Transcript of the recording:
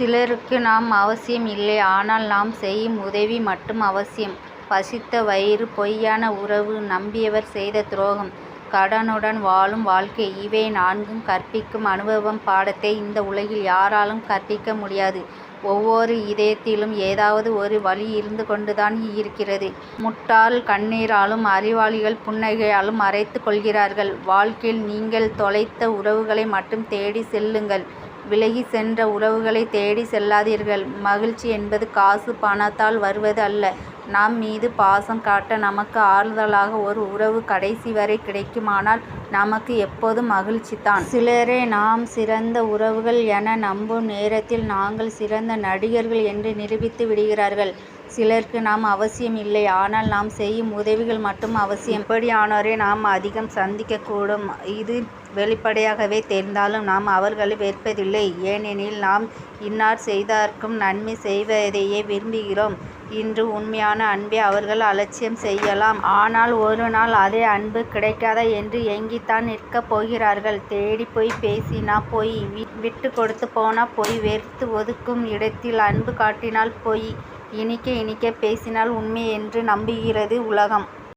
சிலருக்கு நாம் அவசியம் இல்லை. ஆனால் நாம் செய்யும் உதவி மட்டும் அவசியம். பசித்த வயிறு பொய்யான உறவு நம்பியவர் செய்த துரோகம் கடனுடன் வாழும் வாழ்க்கை இவை நான்கும் கற்பிக்கும் அனுபவம் பாடத்தை இந்த உலகில் யாராலும் கற்பிக்க முடியாது. ஒவ்வொரு இதயத்திலும் ஏதாவது ஒரு வலி இருந்து கொண்டுதான் இருக்கிறது. முட்டாள் கண்ணீராலும் அறிவாளிகள் புன்னகையாலும் மறைத்துக் கொள்கிறார்கள். வாழ்க்கையில் நீங்கள் தொலைத்த உறவுகளை மட்டும் தேடிச் செல்லுங்கள். விலகிச் சென்ற உறவுகளை தேடி செல்லாதீர்கள். மகிழ்ச்சி என்பது காசு பணத்தால் வருவது அல்ல. நம் மீது பாசம் காட்ட நமக்கு ஆறுதலாக ஒரு உறவு கடைசி வரை கிடைக்குமானால் நமக்கு எப்போதும் மகிழ்ச்சிதான். சிலரே நாம் சிறந்த உறவுகள் என நம்பும் நேரத்தில் நாங்கள் சிறந்த நடிகர்கள் என்று நிரூபித்து விடுகிறார்கள். சிலருக்கு நாம் அவசியம் இல்லை. ஆனால் நாம் செய்யும் உதவிகள் மட்டும் அவசியம். இப்படியானோரை நாம் அதிகம் சந்திக்கக்கூடும். இது வெளிப்படையாகவே தெரிந்தாலும் நாம் அவர்களை வெறுப்பதில்லை. ஏனெனில் நாம் இன்னார் செய்தார்க்கும் நன்மை செய்வதையே விரும்புகிறோம். இன்று உண்மையான அன்பை அவர்கள் அலட்சியம் செய்யலாம். ஆனால் ஒரு நாள் அதே அன்பு கிடைக்காதா என்று ஏங்கித்தான் நிற்கப் போகிறார்கள். தேடி போய் பேசினா போய் விட்டு கொடுத்து போனா போய் வெறுத்து ஒதுக்கும் இடத்தில் அன்பு காட்டினால் போய் இனிக்க இனிக்க பேசினால் உண்மை என்று நம்புகிறது உலகம்.